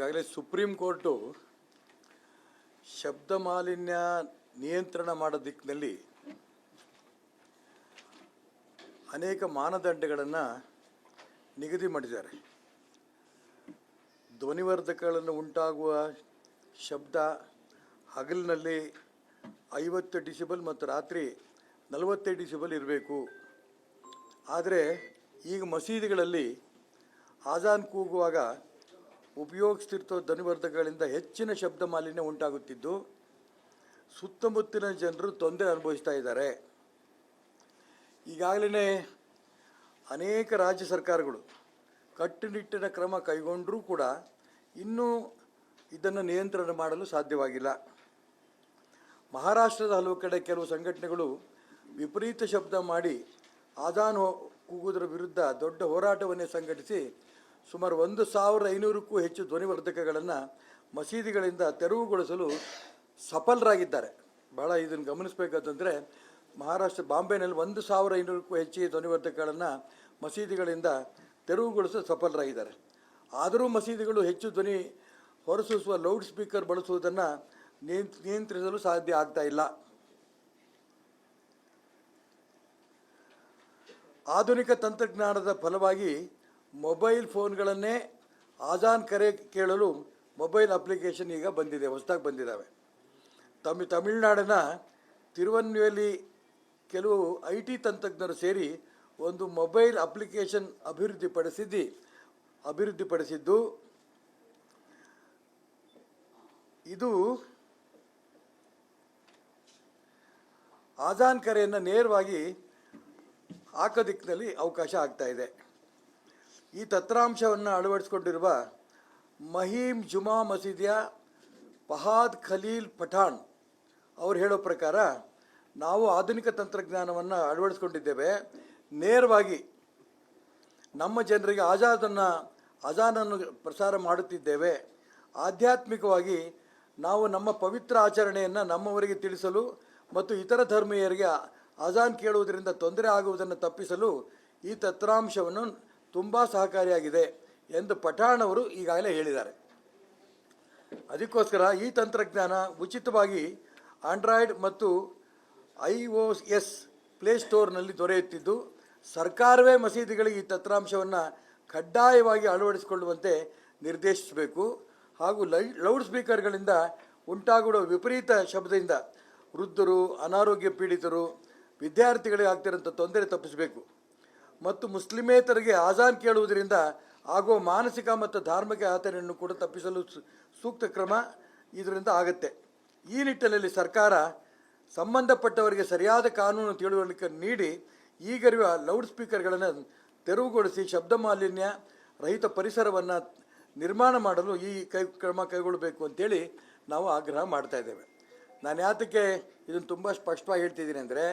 ಈಗಾಗಲೇ supreme court ಶಬ್ದ ಮಾಲಿನ್ಯ ನಿಯಂತ್ರಣ ಮಾಡೋ ದಿಕ್ಕಿನಲ್ಲಿ ಅನೇಕ ಮಾನದಂಡಗಳನ್ನು ನಿಗದಿ ಮಾಡಿದ್ದಾರೆ. ಧ್ವನಿವರ್ಧಕಗಳನ್ನು ಉಂಟಾಗುವ ಶಬ್ದ ಹಗಲಿನಲ್ಲಿ ಐವತ್ತು ಡಿಸಿಬಲ್ ಮತ್ತು ರಾತ್ರಿ ನಲವತ್ತೈದು ಡಿಸಿಬಲ್ ಇರಬೇಕು. ಆದರೆ ಈಗ ಮಸೀದಿಗಳಲ್ಲಿ ಆಜಾನ್ ಕೂಗುವಾಗ ಉಪಯೋಗಿಸ್ತಿರ್ತೋ ಧ್ವನಿವರ್ಧಕಗಳಿಂದ ಹೆಚ್ಚಿನ ಶಬ್ದ ಮಾಲಿನ್ಯ ಉಂಟಾಗುತ್ತಿದ್ದು ಸುತ್ತಮುತ್ತಲಿನ ಜನರು ತೊಂದರೆ ಅನುಭವಿಸ್ತಾ ಇದ್ದಾರೆ. ಈಗಾಗಲೇ ಅನೇಕ ರಾಜ್ಯ ಸರ್ಕಾರಗಳು ಕಟ್ಟುನಿಟ್ಟಿನ ಕ್ರಮ ಕೈಗೊಂಡರೂ ಕೂಡ ಇನ್ನೂ ಇದನ್ನು ನಿಯಂತ್ರಣ ಮಾಡಲು ಸಾಧ್ಯವಾಗಿಲ್ಲ. ಮಹಾರಾಷ್ಟ್ರದ ಹಲವು ಕಡೆ ಕೆಲವು ಸಂಘಟನೆಗಳು ವಿಪರೀತ ಶಬ್ದ ಮಾಡಿ ಆದಾನ್ ಕೂಗುವುದರ ವಿರುದ್ಧ ದೊಡ್ಡ ಹೋರಾಟವನ್ನೇ ಸಂಘಟಿಸಿ ಸುಮಾರು ಒಂದು ಸಾವಿರದ ಐನೂರಕ್ಕೂ ಹೆಚ್ಚು ಧ್ವನಿವರ್ಧಕಗಳನ್ನು ಮಸೀದಿಗಳಿಂದ ತೆರವುಗೊಳಿಸಲು ಸಫಲರಾಗಿದ್ದಾರೆ. ಬಹಳ ಇದನ್ನು ಗಮನಿಸಬೇಕಂತಂದರೆ ಮಹಾರಾಷ್ಟ್ರ ಬಾಂಬೆನಲ್ಲಿ ಒಂದು ಸಾವಿರ ಐನೂರಕ್ಕೂ ಹೆಚ್ಚು ಧ್ವನಿವರ್ಧಕಗಳನ್ನು ಮಸೀದಿಗಳಿಂದ ತೆರವುಗೊಳಿಸಲು ಸಫಲರಾಗಿದ್ದಾರೆ. ಆದರೂ ಮಸೀದಿಗಳು ಹೆಚ್ಚು ಧ್ವನಿ ಹೊರಸೂಸುವ ಲೌಡ್ ಸ್ಪೀಕರ್ ಬಳಸುವುದನ್ನು ನಿಯಂತ್- ನಿಯಂತ್ರಿಸಲು ಸಾಧ್ಯ ಆಗ್ತಾ ಇಲ್ಲ. ಆಧುನಿಕ ತಂತ್ರಜ್ಞಾನದ ಫಲವಾಗಿ ಮೊಬೈಲ್ ಫೋನ್ಗಳನ್ನೇ ಆಜಾನ್ ಕರೆ ಕೇಳಲು ಮೊಬೈಲ್ ಅಪ್ಲಿಕೇಶನ್ ಈಗ ಬಂದಿದೆ, ಹೊಸದಾಗಿ ಬಂದಿದ್ದಾವೆ ತಮಿ, ತಮಿಳುನಾಡಿನ ತಿರುವನ್ವೇಲಿ ಕೆಲವು ಐ ಟಿ ತಂತ್ರಜ್ಞರು ಸೇರಿ ಒಂದು ಮೊಬೈಲ್ ಅಪ್ಲಿಕೇಶನ್ ಅಭಿವೃದ್ಧಿಪಡಿಸಿದ್ದು ಅಭಿವೃದ್ಧಿಪಡಿಸಿದ್ದು, ಇದು ಆಜಾನ್ ಕರೆಯನ್ನು ನೇರವಾಗಿ ಹಾಕೋದಿಕ್ಕಿನಲ್ಲಿ ಅವಕಾಶ ಆಗ್ತಾ ಇದೆ. ಈ ತತ್ರಾಂಶವನ್ನು ಅಳವಡಿಸಿಕೊಂಡಿರುವ ಮಹೀಮ್ ಜುಮಾ ಮಸೀದಿಯ ಫಹಾದ್ ಖಲೀಲ್ ಪಠಾಣ್ ಅವ್ರು ಹೇಳೋ ಪ್ರಕಾರ ನಾವು ಆಧುನಿಕ ತಂತ್ರಜ್ಞಾನವನ್ನು ಅಳವಡಿಸ್ಕೊಂಡಿದ್ದೇವೆ. ನೇರವಾಗಿ ನಮ್ಮ ಜನರಿಗೆ ಆಜಾದನ್ನು ಅಜಾನನ್ನು ಪ್ರಸಾರ ಮಾಡುತ್ತಿದ್ದೇವೆ. ಆಧ್ಯಾತ್ಮಿಕವಾಗಿ ನಾವು ನಮ್ಮ ಪವಿತ್ರ ಆಚರಣೆಯನ್ನು ನಮ್ಮವರಿಗೆ ತಿಳಿಸಲು ಮತ್ತು ಇತರ ಧರ್ಮೀಯರಿಗೆ ಅಜಾನ್ ಕೇಳುವುದರಿಂದ ತೊಂದರೆ ಆಗುವುದನ್ನು ತಪ್ಪಿಸಲು ಈ ತಂತ್ರಾಂಶವನ್ನು ತುಂಬ ಸಹಕಾರಿಯಾಗಿದೆ ಎಂದು ಪಠಾಣ್ ಅವರು ಈಗಾಗಲೇ ಹೇಳಿದ್ದಾರೆ. ಅದಕ್ಕೋಸ್ಕರ ಈ ತಂತ್ರಜ್ಞಾನ ಉಚಿತವಾಗಿ ಆಂಡ್ರಾಯ್ಡ್ ಮತ್ತು ಐ ಒ ಎಸ್ ಪ್ಲೇಸ್ಟೋರ್ನಲ್ಲಿ ದೊರೆಯುತ್ತಿದ್ದು, ಸರ್ಕಾರವೇ ಮಸೀದಿಗಳಿಗೆ ಈ ತಂತ್ರಾಂಶವನ್ನು ಕಡ್ಡಾಯವಾಗಿ ಅಳವಡಿಸಿಕೊಳ್ಳುವಂತೆ ನಿರ್ದೇಶಿಸಬೇಕು ಹಾಗೂ ಲೈ, ಲೌಡ್ ಸ್ಪೀಕರ್ಗಳಿಂದ ಉಂಟಾಗುವ ವಿಪರೀತ ಶಬ್ದದಿಂದ ವೃದ್ಧರು, ಅನಾರೋಗ್ಯ ಪೀಡಿತರು, ವಿದ್ಯಾರ್ಥಿಗಳಿಗೆ ಆಗ್ತಿರೋಂಥ ತೊಂದರೆ ತಪ್ಪಿಸಬೇಕು. ಮತ್ತು ಮುಸ್ಲಿಮೇತರಿಗೆ ಆಜಾನ್ ಕೇಳುವುದರಿಂದ ಆಗುವ ಮಾನಸಿಕ ಮತ್ತು ಧಾರ್ಮಿಕ ಯಾತನೆಯನ್ನು ಕೂಡ ತಪ್ಪಿಸಲು ಸೂಕ್ತ ಕ್ರಮ ಇದರಿಂದ ಆಗುತ್ತೆ. ಈ ನಿಟ್ಟಿನಲ್ಲಿ ಸರ್ಕಾರ ಸಂಬಂಧಪಟ್ಟವರಿಗೆ ಸರಿಯಾದ ಕಾನೂನು ತಿಳುವಳಿಕೆ ನೀಡಿ ಈಗಿರುವ ಲೌಡ್ ಸ್ಪೀಕರ್ಗಳನ್ನು ತೆರವುಗೊಳಿಸಿ ಶಬ್ದ ಮಾಲಿನ್ಯ ರಹಿತ ಪರಿಸರವನ್ನು ನಿರ್ಮಾಣ ಮಾಡಲು ಈ ಕೈ, ಕ್ರಮ ಕೈಗೊಳ್ಳಬೇಕು ಅಂತೇಳಿ ನಾವು ಆಗ್ರಹ ಮಾಡ್ತಾ ಇದ್ದೇವೆ. ನಾನು ಯಾತಕ್ಕೆ ಇದನ್ನು ತುಂಬ ಸ್ಪಷ್ಟವಾಗಿ ಹೇಳ್ತಿದ್ದೀನಿ ಅಂದರೆ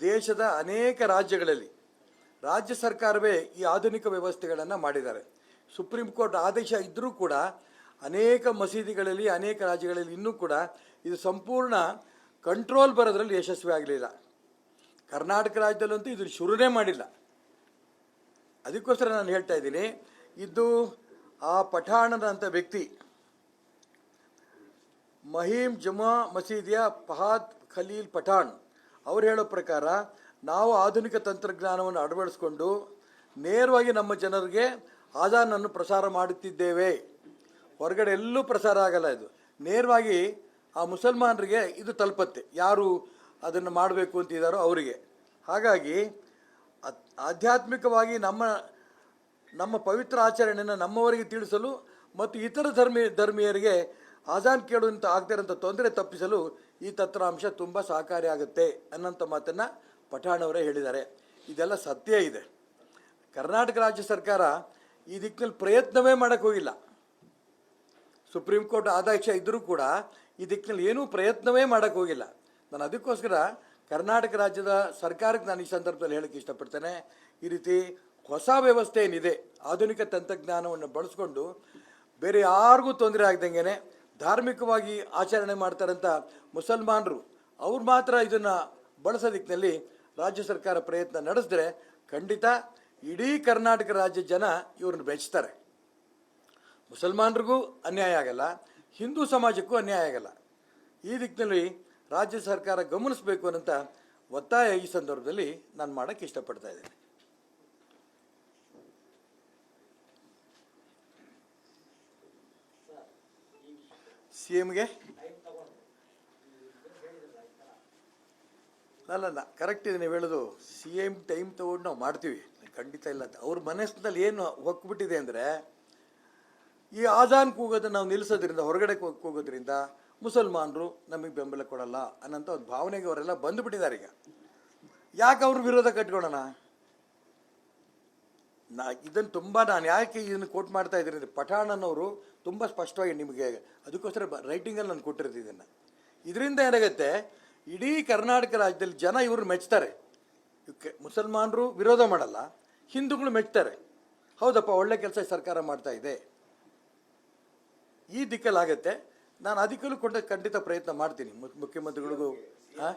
ದೇಶದ ಅನೇಕ ರಾಜ್ಯಗಳಲ್ಲಿ ರಾಜ್ಯ ಸರ್ಕಾರವೇ ಈ ಆಧುನಿಕ ವ್ಯವಸ್ಥೆಗಳನ್ನು ಮಾಡಿದ್ದಾರೆ. ಸುಪ್ರೀಂ ಕೋರ್ಟ್ ಆದೇಶ ಇದ್ದರೂ ಕೂಡ ಅನೇಕ ಮಸೀದಿಗಳಲ್ಲಿ, ಅನೇಕ ರಾಜ್ಯಗಳಲ್ಲಿ ಇನ್ನೂ ಕೂಡ ಇದು ಸಂಪೂರ್ಣ ಕಂಟ್ರೋಲ್ ಬರೋದ್ರಲ್ಲಿ ಯಶಸ್ವಿ ಆಗಲಿಲ್ಲ. ಕರ್ನಾಟಕ ರಾಜ್ಯದಲ್ಲಂತೂ ಇದು ಶುರುನೇ ಮಾಡಿಲ್ಲ. ಅದಕ್ಕೋಸ್ಕರ ನಾನು ಹೇಳ್ತಾ ಇದ್ದೀನಿ, ಇದು ಆ ಪಠಾಣದಂಥ ವ್ಯಕ್ತಿ ಮಹೀಮ್ ಜಮಾ ಮಸೀದಿಯ ಫಹಾದ್ ಖಲೀಲ್ ಪಠಾಣ್, ಅವ್ರು ಹೇಳೋ ಪ್ರಕಾರ ನಾವು ಆಧುನಿಕ ತಂತ್ರಜ್ಞಾನವನ್ನು ಅಳವಡಿಸ್ಕೊಂಡು ನೇರವಾಗಿ ನಮ್ಮ ಜನರಿಗೆ ಆಜಾನನ್ನು ಪ್ರಸಾರ ಮಾಡುತ್ತಿದ್ದೇವೆ. ಹೊರಗಡೆ ಎಲ್ಲೂ ಪ್ರಸಾರ ಆಗಲ್ಲ ಇದು. ನೇರವಾಗಿ ಆ ಮುಸಲ್ಮಾನರಿಗೆ ಇದು ತಲುಪತ್ತೆ. ಯಾರು ಅದನ್ನು ಮಾಡಬೇಕು ಅಂತಿದ್ದಾರೋ ಅವರಿಗೆ. ಹಾಗಾಗಿ ಆಧ್ಯಾತ್ಮಿಕವಾಗಿ ನಮ್ಮ ನಮ್ಮ ಪವಿತ್ರ ಆಚರಣೆಯನ್ನು ನಮ್ಮವರಿಗೆ ತಿಳಿಸಲು ಮತ್ತು ಇತರ ಧರ್ಮಿ, ಧರ್ಮೀಯರಿಗೆ ಆಜಾನ್ ಕೇಳುವಂಥ ಆಗ್ತಿರೋಂಥ ತೊಂದರೆ ತಪ್ಪಿಸಲು ಈ ತಂತ್ರಾಂಶ ತುಂಬ ಸಹಕಾರಿಯಾಗುತ್ತೆ ಅನ್ನೋಂಥ ಮಾತನ್ನು ಪಠಾಣ್ ಅವರೇ ಹೇಳಿದ್ದಾರೆ. ಇದೆಲ್ಲ ಸತ್ಯ ಇದೆ. ಕರ್ನಾಟಕ ರಾಜ್ಯ ಸರ್ಕಾರ ಈ ದಿಕ್ಕಿನಲ್ಲಿ ಪ್ರಯತ್ನವೇ ಮಾಡೋಕ್ಕೆ ಹೋಗಿಲ್ಲ. ಸುಪ್ರೀಂ ಕೋರ್ಟ್ ಆದೇಶ ಇದ್ದರೂ ಕೂಡ ಈ ದಿಕ್ಕಿನಲ್ಲಿ ಏನೂ ಪ್ರಯತ್ನವೇ ಮಾಡೋಕ್ಕೆ ಹೋಗಿಲ್ಲ. ನಾನು ಅದಕ್ಕೋಸ್ಕರ ಕರ್ನಾಟಕ ರಾಜ್ಯದ ಸರ್ಕಾರಕ್ಕೆ ನಾನು ಈ ಸಂದರ್ಭದಲ್ಲಿ ಹೇಳಕ್ಕೆ ಇಷ್ಟಪಡ್ತೇನೆ. ಈ ರೀತಿ ಹೊಸ ವ್ಯವಸ್ಥೆ ಏನಿದೆ, ಆಧುನಿಕ ತಂತ್ರಜ್ಞಾನವನ್ನು ಬಳಸ್ಕೊಂಡು ಬೇರೆ ಯಾರಿಗೂ ತೊಂದರೆ ಆಗ್ದಂಗೆ ಧಾರ್ಮಿಕವಾಗಿ ಆಚರಣೆ ಮಾಡ್ತಾರಂಥ ಮುಸಲ್ಮಾನರು, ಅವ್ರು ಮಾತ್ರ ಇದನ್ನು ಬಳಸೋ ದಿಕ್ಕಿನಲ್ಲಿ ರಾಜ್ಯ ಸರ್ಕಾರ ಪ್ರಯತ್ನ ನಡೆಸಿದ್ರೆ ಖಂಡಿತ ಇಡೀ ಕರ್ನಾಟಕ ರಾಜ್ಯ ಜನ ಇವ್ರನ್ನ ಬೆಚ್ತಾರೆ. ಮುಸಲ್ಮಾನರಿಗೂ ಅನ್ಯಾಯ ಆಗಲ್ಲ, ಹಿಂದೂ ಸಮಾಜಕ್ಕೂ ಅನ್ಯಾಯ ಆಗಲ್ಲ. ಈ ದಿಕ್ಕಿನಲ್ಲಿ ರಾಜ್ಯ ಸರ್ಕಾರ ಗಮನಿಸಬೇಕು ಅನ್ನಂತ ಒತ್ತಾಯ ಈ ಸಂದರ್ಭದಲ್ಲಿ ನಾನು ಮಾಡಕ್ಕೆ ಇಷ್ಟಪಡ್ತಾ ಇದ್ದೇನೆ. ಸಿ ಎಮ್ಗೆ ಅಲ್ಲ ಕರೆಕ್ಟ್ ಇದೆ, ನೀವು ಹೇಳೋದು. ಸಿ ಎಂ ಟೈಮ್ ತೊಗೊಂಡು ನಾವು ಮಾಡ್ತೀವಿ. ಖಂಡಿತ ಇಲ್ಲ ಅಂತ. ಅವ್ರ ಮನಸ್ಸಿನಲ್ಲಿ ಏನು ಹೊಕ್ಬಿಟ್ಟಿದೆ ಅಂದರೆ, ಈ ಆಜಾನ್ ಕೂಗೋದನ್ನು ನಾವು ನಿಲ್ಲಿಸೋದ್ರಿಂದ ಹೊರಗಡೆ ಕೂಗೋದ್ರಿಂದ ಮುಸಲ್ಮಾನರು ನಮಗೆ ಬೆಂಬಲ ಕೊಡಲ್ಲ ಅನ್ನೋಂಥ ಒಂದು ಭಾವನೆಗೆ ಅವರೆಲ್ಲ ಬಂದುಬಿಟ್ಟಿದ್ದಾರೆ ಈಗ. ಯಾಕೆ ಅವ್ರ ವಿರೋಧ ಕಟ್ಕೊಳ್ಳೋಣ ನಾ ಇದನ್ನು ತುಂಬ ನಾನು ಯಾಕೆ ಇದನ್ನು ಕೋಟ್ ಮಾಡ್ತಾ ಇದ್ದೀನಿ ಅಂದರೆ ಪಠಾಣನವರು ತುಂಬ ಸ್ಪಷ್ಟವಾಗಿ ನಿಮಗೆ ಅದಕ್ಕೋಸ್ಕರ ರೈಟಿಂಗಲ್ಲಿ ನಾನು ಕೊಟ್ಟಿರ್ತೀನಿ ಇದನ್ನು. ಇದರಿಂದ ಏನಾಗುತ್ತೆ ಇಡೀ ಕರ್ನಾಟಕ ರಾಜ್ಯದಲ್ಲಿ ಜನ ಇವರು ಮೆಚ್ತಾರೆ. ಮುಸಲ್ಮಾನರು ವಿರೋಧ ಮಾಡಲ್ಲ ಹಿಂದೂಗಳು ಮೆಚ್ತಾರೆ. ಹೌದಪ್ಪ ಒಳ್ಳೆ ಕೆಲಸ ಸರ್ಕಾರ ಮಾಡ್ತಾ ಇದೆ. ಈ ದಿಕ್ಕಲ್ಲಾಗತ್ತೆ. ನಾನು ಅದಕ್ಕಲ್ಲೂ ಕೊಂಡ ಖಂಡಿತ ಪ್ರಯತ್ನ ಮಾಡ್ತೀನಿ. ಮುಖ್ಯಮಂತ್ರಿಗಳಿಗೂ ಹಾಂ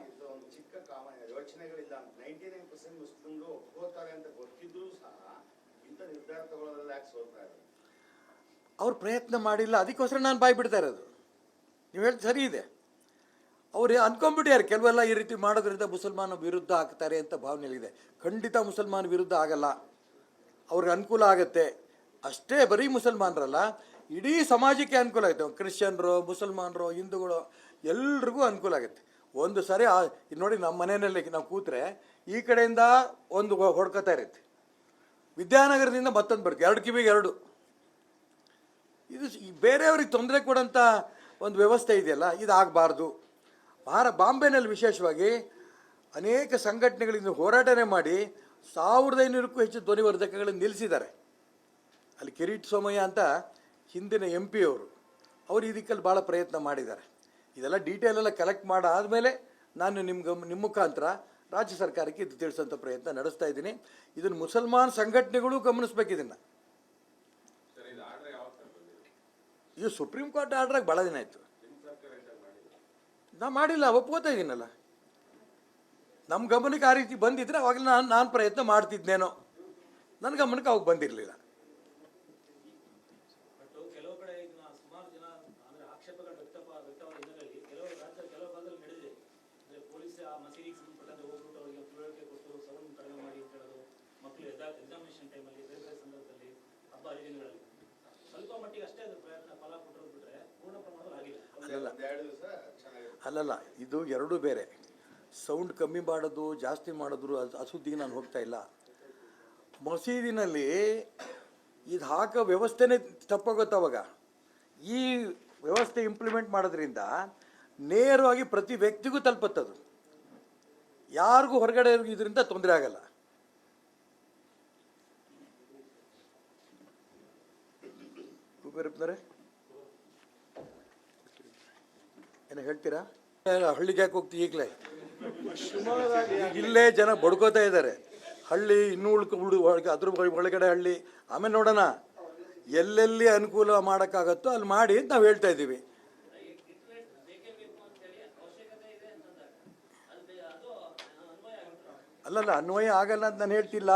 ಅವ್ರು ಪ್ರಯತ್ನ ಮಾಡಿಲ್ಲ. ಅದಕ್ಕೋಸ್ಕರ ನಾನು ಬಾಯಿ ಬಿಡ್ತಾ ಇರೋದು. ನೀವು ಹೇಳಿ ಸರಿ ಇದೆ. ಅವ್ರು ಅನ್ಕೊಂಡ್ಬಿಟ್ಟಾರೆ ಕೆಲವೆಲ್ಲ ಈ ರೀತಿ ಮಾಡೋದ್ರಿಂದ ಮುಸಲ್ಮಾನ ವಿರುದ್ಧ ಆಗ್ತಾರೆ ಅಂತ ಭಾವನೆಗಳಿದೆ ಖಂಡಿತ ಮುಸಲ್ಮಾನ ವಿರುದ್ಧ ಆಗಲ್ಲ. ಅವ್ರಿಗೆ ಅನುಕೂಲ ಆಗುತ್ತೆ. ಅಷ್ಟೇ ಬರೀ ಮುಸಲ್ಮಾನರಲ್ಲ, ಇಡೀ ಸಮಾಜಕ್ಕೆ ಅನುಕೂಲ ಆಗುತ್ತೆ. ಕ್ರಿಶ್ಚಿಯನ್ರು, ಮುಸಲ್ಮಾನರು, ಹಿಂದೂಗಳು ಎಲ್ರಿಗೂ ಅನುಕೂಲ ಆಗುತ್ತೆ. ಒಂದು ಸಾರಿ ನೋಡಿ ನಮ್ಮ ಮನೆಯಲ್ಲಿ ನಾವು ಕೂತ್ರೆ ಈ ಕಡೆಯಿಂದ ಒಂದು ಹೊಡ್ಕೋತಾ ಇರುತ್ತೆ. ವಿದ್ಯಾನಗರದಿಂದ ಮತ್ತೊಂದು ಬರುತ್ತೆ. ಎರಡು ಕಿವಿಗೆ ಎರಡು. ಇದು ಬೇರೆಯವ್ರಿಗೆ ತೊಂದರೆ ಕೊಡೋಂಥ ಒಂದು ವ್ಯವಸ್ಥೆ ಇದೆಯಲ್ಲ ಇದು ಆಗಬಾರ್ದು ಭಾರ ಬಾಂಬೆನಲ್ಲಿ ವಿಶೇಷವಾಗಿ ಅನೇಕ ಸಂಘಟನೆಗಳಿಂದ ಹೋರಾಟನೆ ಮಾಡಿ ಸಾವಿರದ ಐನೂರಕ್ಕೂ ಹೆಚ್ಚು ಧ್ವನಿವರ್ಧಕಗಳನ್ನು ನಿಲ್ಲಿಸಿದ್ದಾರೆ. ಅಲ್ಲಿ ಕಿರೀಟ್ ಸೋಮಯ್ಯ ಅಂತ ಹಿಂದಿನ ಎಂ ಪಿ ಅವರು ಅವರು ಈ ಭಾಳ ಪ್ರಯತ್ನ ಮಾಡಿದ್ದಾರೆ. ಇದೆಲ್ಲ ಡೀಟೇಲ್ ಎಲ್ಲ ಕಲೆಕ್ಟ್ ಮಾಡಾದಮೇಲೆ ನಾನು ನಿಮ್ಗೆ ಗಮ್ ನಿಮ್ಮ ಮುಖಾಂತರ ರಾಜ್ಯ ಸರ್ಕಾರಕ್ಕೆ ಇದು ತಿಳಿಸೋಂಥ ಪ್ರಯತ್ನ ನಡೆಸ್ತಾ ಇದ್ದೀನಿ. ಇದನ್ನು ಮುಸಲ್ಮಾನ್ ಸಂಘಟನೆಗಳು ಗಮನಿಸ್ಬೇಕು ಇದನ್ನು. ಇದು ಸುಪ್ರೀಂ ಕೋರ್ಟ್ ಆರ್ಡ್ರಾಗ ಭಾಳ ದಿನ ಆಯಿತು. ನಾ ಮಾಡಿಲ್ಲ, ಒಪ್ಕೋತಾ ಇದ್ದೀನಲ್ಲ ನಮ್ಮ ಗಮನಕ್ಕೆ ಆ ರೀತಿ ಬಂದಿದ್ರೆ ಅವಾಗ ನಾನು ನಾನು ಪ್ರಯತ್ನ ಮಾಡ್ತಿದ್ನೇನೋ. ನನ್ನ ಗಮನಕ್ಕೆ ಅವಾಗ ಬಂದಿರಲಿಲ್ಲ ಬಟ್ ಕೆಲವು ಕಡೆ ಇದನ್ನ ಸುಮಾರು ಜನ ಅಂದ್ರೆ ಆಕ್ಷೇಪಗಳು ವ್ಯಕ್ತಪ ವ್ಯಕ್ತವಾದ ಹಿನ್ನೆಲೆಯಲ್ಲಿ ಕೆಲವು ರಾಜ್ಯ ಕೆಲವು ಭಾಗದಲ್ಲಿ ನಡೆದಿದೆ ಅಂದ್ರೆ ಪೊಲೀಸ್ ಆ ಮಸೀದಿಗೆ ಸಂಬಂಧಪಟ್ಟಂತೆ ಹೋಗ್ಬಿಟ್ಟು ಅವರಿಗೆ ತಿಳುವಳಿಕೆ ಕೊಟ್ಟು ಸೌಂಡ್ ಕಡಿಮೆ ಮಾಡಿ ಅಂತ ಹೇಳೋದು ಮಕ್ಕಳು ಎಕ್ಸಾಮಿನೇಷನ್ ಟೈಮಲ್ಲಿ ಬೇರೆ ಬೇರೆ ಸಂದರ್ಭದಲ್ಲಿ ಹಬ್ಬ ಹರಿದಿನಗಳಲ್ಲಿ ಸ್ವಲ್ಪ ಮಟ್ಟಿಗೆ ಅಷ್ಟೇ ಅದು ಪ್ರಯತ್ನ ಫಲ ಕೊಟ್ಟರು ಬಿಟ್ರೆ ಪೂರ್ಣ ಪ್ರಮಾಣದಲ್ಲಿ ಆಗಿಲ್ಲ ಅಲ್ಲಲ್ಲ ಒಂದ್ ಎರಡು ದಿವಸ ಚೆನ್ನಾಗಿರುತ್ತೆ ಅಲ್ಲಲ್ಲ, ಇದು ಎರಡೂ ಬೇರೆ. ಸೌಂಡ್ ಕಮ್ಮಿ ಮಾಡೋದು, ಜಾಸ್ತಿ ಮಾಡಿದ್ರು ಅದು ಅಸುದ್ದಿಗೆ ನಾನು ಹೋಗ್ತಾ ಇಲ್ಲ. ಮಸೀದಿನಲ್ಲಿ ಇದು ಹಾಕೋ ವ್ಯವಸ್ಥೆನೇ ತಪ್ಪಾಗುತ್ತೆ ಅವಾಗ? ಈ ವ್ಯವಸ್ಥೆ ಇಂಪ್ಲಿಮೆಂಟ್ ಮಾಡೋದ್ರಿಂದ ನೇರವಾಗಿ ಪ್ರತಿ ವ್ಯಕ್ತಿಗೂ ತಲುಪತ್ತದು. ಯಾರಿಗೂ ಹೊರಗಡೆ ಇದರಿಂದ ತೊಂದರೆ ಆಗಲ್ಲ. ಕುಬೇರಪ್ಪನವರೇ ಏನೋ ಹೇಳ್ತೀರಾ? ಹಳ್ಳಿಗೆ ಯಾಕೆ ಹೋಗ್ತೀವಿ ಈಗಲೇ? ಇಲ್ಲೇ ಜನ ಬಡ್ಕೋತಾ ಇದ್ದಾರೆ ಹಳ್ಳಿ ಇನ್ನೂ ಉಳ್ಕ ಅದ್ರ ಒಳಗಡೆ ಹಳ್ಳಿ. ಆಮೇಲೆ ನೋಡೋಣ, ಎಲ್ಲೆಲ್ಲಿ ಅನುಕೂಲ ಮಾಡೋಕ್ಕಾಗತ್ತೋ ಅಲ್ಲಿ ಮಾಡಿ ಅಂತ ನಾವು ಹೇಳ್ತಾ ಇದ್ದೀವಿ. ಅಲ್ಲಲ್ಲ, ಅನ್ವಯ ಆಗಲ್ಲ ಅಂತ ನಾನು ಹೇಳ್ತಿಲ್ಲ.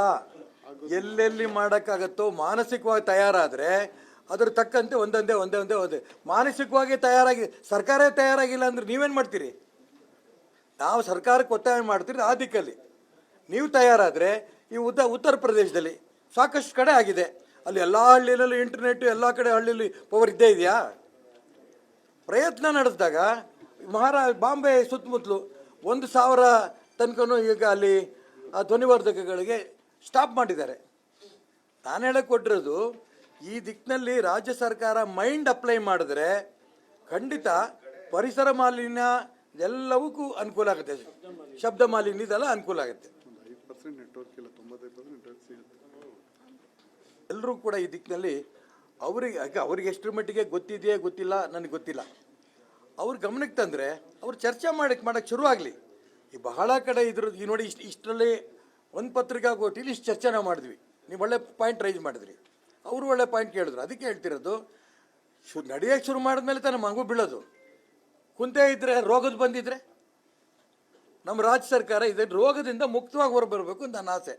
ಎಲ್ಲೆಲ್ಲಿ ಮಾಡೋಕ್ಕಾಗತ್ತೋ ಮಾನಸಿಕವಾಗಿ ತಯಾರಾದರೆ ಅದ್ರ ತಕ್ಕಂತೆ ಒಂದೊಂದೇ ಒಂದೇ ಒಂದೇ. ಒಂದೇ ಮಾನಸಿಕವಾಗಿ ತಯಾರಾಗಿ, ಸರ್ಕಾರ ತಯಾರಾಗಿಲ್ಲ ಅಂದ್ರೆ ನೀವೇನು ಮಾಡ್ತೀರಿ? ನಾವು ಸರ್ಕಾರಕ್ಕೆ ಒತ್ತಾಯ ಮಾಡ್ತೀರಿ ಆ ದಿಕ್ಕಲ್ಲಿ. ನೀವು ತಯಾರಾದರೆ ಈ ಉದ್ದ ಉತ್ತರ ಪ್ರದೇಶದಲ್ಲಿ ಸಾಕಷ್ಟು ಕಡೆ ಆಗಿದೆ. ಅಲ್ಲಿ ಎಲ್ಲ ಹಳ್ಳಿಯಲ್ಲೂ ಇಂಟರ್ನೆಟ್ ಎಲ್ಲ ಕಡೆ ಹಳ್ಳಿಯಲ್ಲಿ ಪವರ್ ಇದ್ದೇ ಇದೆಯಾ? ಪ್ರಯತ್ನ ನಡೆಸಿದಾಗ ಮಹಾರಾ, ಬಾಂಬೆ ಸುತ್ತಮುತ್ತಲು ಒಂದು ಸಾವಿರ ತನಕನೂ ಈಗ ಅಲ್ಲಿ ಧ್ವನಿವರ್ಧಕಗಳಿಗೆ ಸ್ಟಾಪ್ ಮಾಡಿದ್ದಾರೆ. ನಾನು ಹೇಳಕ್ಕೆ ಕೊಟ್ಟಿರೋದು ಈ ದಿಕ್ಕಿನಲ್ಲಿ ರಾಜ್ಯ ಸರ್ಕಾರ ಮೈಂಡ್ ಅಪ್ಲೈ ಮಾಡಿದ್ರೆ ಖಂಡಿತ ಪರಿಸರ ಮಾಲಿನ್ಯ ಎಲ್ಲವಕ್ಕೂ ಅನುಕೂಲ ಆಗುತ್ತೆ. ಶಬ್ದ ಮಾಲಿನ್ಯ ಇದೆಲ್ಲ ಅನುಕೂಲ ಆಗುತ್ತೆ. ಎಲ್ಲರೂ ಕೂಡ ಈ ದಿಕ್ಕಿನಲ್ಲಿ ಅವರಿಗೆ ಅವ್ರಿಗೆ ಎಷ್ಟರ ಮಟ್ಟಿಗೆ ಗೊತ್ತಿದೆಯೇ ಗೊತ್ತಿಲ್ಲ ನನಗೆ ಗೊತ್ತಿಲ್ಲ. ಅವ್ರ ಗಮನಕ್ಕೆ ತಂದರೆ ಅವ್ರು ಚರ್ಚೆ ಮಾಡಕ್ಕೆ ಮಾಡಕ್ಕೆ ಶುರು ಆಗಲಿ. ಈ ಬಹಳ ಕಡೆ ಇದ್ರ ಈ ನೋಡಿ ಇಷ್ಟು ಇಷ್ಟರಲ್ಲಿ ಒಂದು ಪತ್ರಿಕಾಗೋಟಿಲಿ ಇಷ್ಟು ಚರ್ಚೆ ನಾವು ಮಾಡಿದ್ವಿ. ನೀವು ಒಳ್ಳೆ ಪಾಯಿಂಟ್ ರೈಸ್ ಮಾಡಿದ್ರಿ. ಅವರು ಒಳ್ಳೆ ಪಾಯಿಂಟ್ ಕೇಳಿದ್ರು. ಅದಕ್ಕೆ ಹೇಳ್ತಿರೋದು, ಶು ನಡೆಯೋಕ್ಕೆ ಶುರು ಮಾಡಿದ್ಮೇಲೆ ತಾನೆ ಮಗು ಬೀಳೋದು. ಕುಂತೆ ಇದ್ದರೆ ರೋಗದ ಬಂದಿದ್ರೆ? ನಮ್ಮ ರಾಜ್ಯ ಸರ್ಕಾರ ಇದೆ ರೋಗದಿಂದ ಮುಕ್ತವಾಗಿ ಹೊರಬರಬೇಕು ಅಂತ ನನ್ನ ಆಸೆ.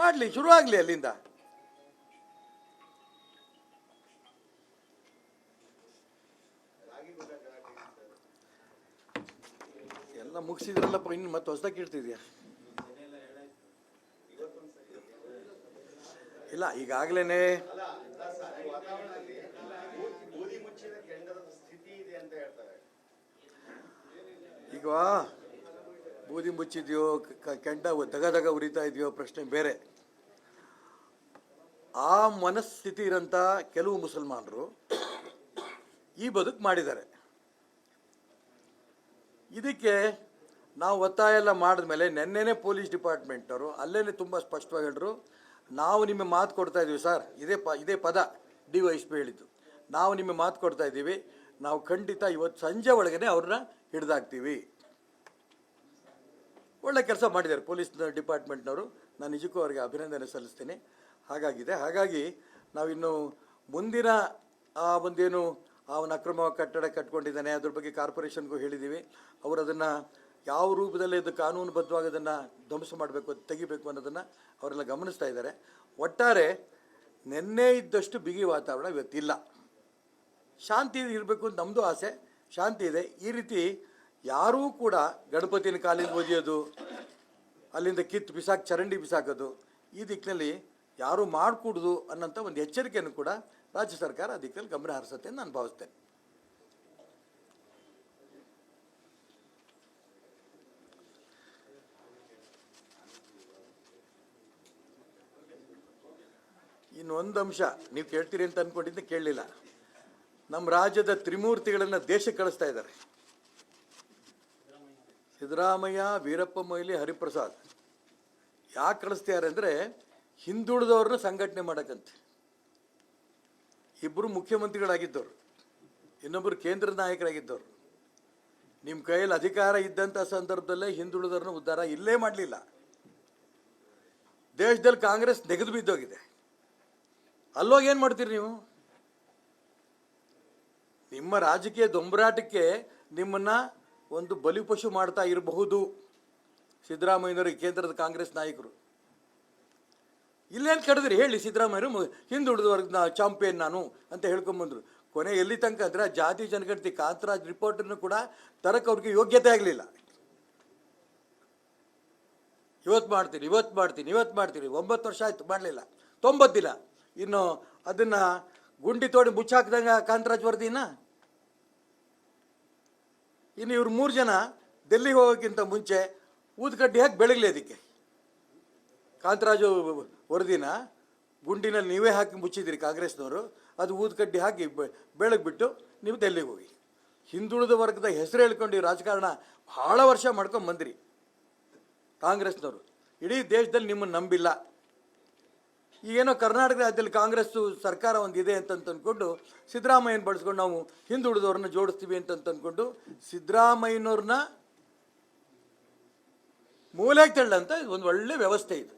ಮಾಡಲಿ, ಶುರು ಆಗಲಿ ಅಲ್ಲಿಂದ. ಎಲ್ಲ ಮುಗಿಸಿದ್ರಲ್ಲಪ್ಪ, ಇನ್ನು ಮತ್ತೆ ಹೊಸ್ದಾಗಿ ಇಡ್ತಿದ್ಯಾ ಅಂತ ಹೇಳ್ತಾರೆ. ಈಗ ಬೂದಿ ಮುಚ್ಚಿದ್ಯೋ ಕೆಂಡ ದಗ ದಗ ಉರಿತಾ ಇದೆಯೋ ಪ್ರಶ್ನೆ ಬೇರೆ. ಆ ಮನಸ್ಥಿತಿ ಇರಂತ ಕೆಲವು ಮುಸಲ್ಮಾನರು ಈ ಬದುಕು ಮಾಡಿದ್ದಾರೆ. ಇದಕ್ಕೆ ನಾವು ಒತ್ತಾಯ ಎಲ್ಲ ಮಾಡಿದ್ಮೇಲೆ ನೆನ್ನೆನೇ ಪೊಲೀಸ್ ಡಿಪಾರ್ಟ್ಮೆಂಟ್ನವರು ಅಲ್ಲೇನೆ ತುಂಬ ಸ್ಪಷ್ಟವಾಗಿ ಹೇಳಿದ್ರು ನಾವು ನಿಮಗೆ ಮಾತು ಕೊಡ್ತಾ ಇದ್ದೀವಿ ಸರ್. ಇದೇ ಪ, ಇದೇ ಪದ ಡಿ ವೈ ಎಸ್ ಹೇಳಿದ್ದು. ನಾವು ನಿಮಗೆ ಮಾತು ಕೊಡ್ತಾ ಇದ್ದೀವಿ. ನಾವು ಖಂಡಿತ ಇವತ್ತು ಸಂಜೆ ಒಳಗನೆ ಅವ್ರನ್ನ ಹಿಡ್ದಾಕ್ತೀವಿ. ಒಳ್ಳೆ ಕೆಲಸ ಮಾಡಿದ್ದಾರೆ ಪೊಲೀಸ್ ಡಿಪಾರ್ಟ್ಮೆಂಟ್ನವರು. ನಾನು ನಿಜಕ್ಕೂ ಅವರಿಗೆ ಅಭಿನಂದನೆ ಸಲ್ಲಿಸ್ತೀನಿ. ಹಾಗಾಗಿದೆ. ಹಾಗಾಗಿ ನಾವಿನ್ನು ಮುಂದಿನ ಆ ಒಂದೇನು ಅವನ ಅಕ್ರಮ ಕಟ್ಟಡ ಕಟ್ಕೊಂಡಿದ್ದಾನೆ, ಅದ್ರ ಬಗ್ಗೆ ಕಾರ್ಪೊರೇಷನ್ಗೂ ಹೇಳಿದ್ದೀವಿ. ಅವರು ಅದನ್ನು ಯಾವ ರೂಪದಲ್ಲಿ ಇದು ಕಾನೂನುಬದ್ಧವಾಗಿ ಅದನ್ನು ಧ್ವಂಸ ಮಾಡಬೇಕು ತೆಗಿಬೇಕು ಅನ್ನೋದನ್ನು ಅವರೆಲ್ಲ ಗಮನಿಸ್ತಾ ಇದ್ದಾರೆ. ಒಟ್ಟಾರೆ ನಿನ್ನೆ ಇದ್ದಷ್ಟು ಬಿಗಿ ವಾತಾವರಣ ಇವತ್ತಿಲ್ಲ. ಶಾಂತಿ ಇರಬೇಕು ಅಂತ ನಮ್ಮದು ಆಸೆ, ಶಾಂತಿ ಇದೆ. ಈ ರೀತಿ ಯಾರೂ ಕೂಡ ಗಣಪತಿನ ಕಾಲಿಂದ ಒದಿಯೋದು, ಅಲ್ಲಿಂದ ಕಿತ್ತು ಬಿಸಾಕಿ, ಚರಂಡಿ ಬಿಸಾಕೋದು, ಈ ದಿಕ್ಕಿನಲ್ಲಿ ಯಾರೂ ಮಾಡಿಕೊಡುದು ಅನ್ನೋಂಥ ಒಂದು ಎಚ್ಚರಿಕೆಯನ್ನು ಕೂಡ ರಾಜ್ಯ ಸರ್ಕಾರ ಆ ದಿಕ್ಕಿನಲ್ಲಿ ಗಮನ ಹರಿಸುತ್ತೆ ಅಂತ ನಾನು ಭಾವಿಸ್ತೇನೆ. ಇನ್ನೊಂದು ಅಂಶ, ನೀವು ಕೇಳ್ತೀರಿ ಅಂತ ಅಂದ್ಕೊಂಡಿದ್ದೆ ಕೇಳಲಿಲ್ಲ. ನಮ್ಮ ರಾಜ್ಯದ ತ್ರಿಮೂರ್ತಿಗಳನ್ನು ದೇಶಕ್ಕೆ ಕಳಿಸ್ತಾ ಇದ್ದಾರೆ. ಸಿದ್ದರಾಮಯ್ಯ, ವೀರಪ್ಪ ಮೊಯ್ಲಿ, ಹರಿಪ್ರಸಾದ್. ಯಾಕೆ ಕಳಿಸ್ತಿದ್ದಾರೆ ಅಂದರೆ ಹಿಂದುಳಿದವ್ರನ್ನ ಸಂಘಟನೆ ಮಾಡಕ್ಕಂತೆ. ಇಬ್ಬರು ಮುಖ್ಯಮಂತ್ರಿಗಳಾಗಿದ್ದವರು. ಇನ್ನೊಬ್ಬರು ಕೇಂದ್ರ ನಾಯಕರಾಗಿದ್ದವರು. ನಿಮ್ಮ ಕೈಯಲ್ಲಿ ಅಧಿಕಾರ ಇದ್ದಂಥ ಸಂದರ್ಭದಲ್ಲೇ ಹಿಂದುಳಿದವ್ರನ್ನ ಉದ್ಧಾರ ಇಲ್ಲೇ ಮಾಡಲಿಲ್ಲ. ದೇಶದಲ್ಲಿ ಕಾಂಗ್ರೆಸ್ ನೆಗೆದು ಬಿದ್ದೋಗಿದೆ. ಅಲ್ಲೋಗಿ ಏನು ಮಾಡ್ತೀರಿ ನೀವು? ನಿಮ್ಮ ರಾಜಕೀಯ ದೊಂಬರಾಟಕ್ಕೆ ನಿಮ್ಮನ್ನ ಒಂದು ಬಲಿಪಶು ಮಾಡ್ತಾ ಇರಬಹುದು ಸಿದ್ದರಾಮಯ್ಯನವರು ಕೇಂದ್ರದ ಕಾಂಗ್ರೆಸ್ ನಾಯಕರು. ಇಲ್ಲೇನು ಕಡಿದ್ರಿ? ಹೇಳಿ ಸಿದ್ದರಾಮಯ್ಯರು ಮು- ಹಿಂದುಳಿದ ವರ್ಗದ ಚಾಂಪಿಯನ್ ನಾನು ಅಂತ ಹೇಳ್ಕೊಂಬಂದರು ಕೊನೆ ಎಲ್ಲಿ ತನಕ ಅಂದರೆ ಜಾತಿ ಜನಗಣತಿ ಕಾಂತರಾಜ್ ರಿಪೋರ್ಟನ್ನು ಕೂಡ ತರಕ್ಕೆ ಅವ್ರಿಗೆ ಯೋಗ್ಯತೆ ಆಗಲಿಲ್ಲ. ಇವತ್ತು ಮಾಡ್ತೀನಿ ಇವತ್ತು ಮಾಡ್ತೀನಿ ಇವತ್ತು ಮಾಡ್ತೀನಿ. ಒಂಬತ್ತು ವರ್ಷ ಆಯ್ತು, ಮಾಡಲಿಲ್ಲ. ತೊಂಬತ್ತಿಲ್ಲ ಇನ್ನು ಅದನ್ನು ಗುಂಡಿ ತೋಡಿ ಮುಚ್ಚಾಕ್ದಂಗೆ ಕಾಂತರಾಜ್ ವರದಿನ? ಇನ್ನು ಇವ್ರು ಮೂರು ಜನ ಡೆಲ್ಲಿಗೆ ಹೋಗೋಕ್ಕಿಂತ ಮುಂಚೆ ಊದ್ಕಡ್ಡಿ ಹಾಕಿ ಬೆಳಗ್ಲಿ ಅದಕ್ಕೆ. ಕಾಂತರಾಜು ವರದಿನ ಗುಂಡಿನಲ್ಲಿ ನೀವೇ ಹಾಕಿ ಮುಚ್ಚಿದ್ದೀರಿ ಕಾಂಗ್ರೆಸ್ನವರು, ಅದು ಊದ್ಕಡ್ಡಿ ಹಾಕಿ ಬೆಳಗ್ಬಿಟ್ಟು ನೀವು ಡೆಲ್ಲಿಗೆ ಹೋಗಿ. ಹಿಂದುಳಿದ ವರ್ಗದ ಹೆಸರು ಹೇಳ್ಕೊಂಡು ರಾಜಕಾರಣ ಭಾಳ ವರ್ಷ ಮಾಡ್ಕೊಂಡು ಬಂದ್ರಿ ಕಾಂಗ್ರೆಸ್ನವರು. ಇಡೀ ದೇಶದಲ್ಲಿ ನಿಮ್ಮನ್ನು ನಂಬಿಲ್ಲ. ಈಗೇನೋ ಕರ್ನಾಟಕ ರಾಜ್ಯದಲ್ಲಿ ಕಾಂಗ್ರೆಸ್ ಸರ್ಕಾರ ಒಂದಿದೆ ಅಂತ ಅಂದ್ಕೊಂಡು ಸಿದ್ದರಾಮಯ್ಯನ ಬಳಸ್ಕೊಂಡು ನಾವು ಹಿಂದುಳಿದವ್ರನ್ನ ಜೋಡಿಸ್ತೀವಿ ಅಂತ ಅಂದ್ಕೊಂಡು ಸಿದ್ದರಾಮಯ್ಯನವ್ರನ್ನ ಮೂಲೆಗೆ ತಳ್ಳಂತ ಒಂದು ಒಳ್ಳೆ ವ್ಯವಸ್ಥೆ ಇದು.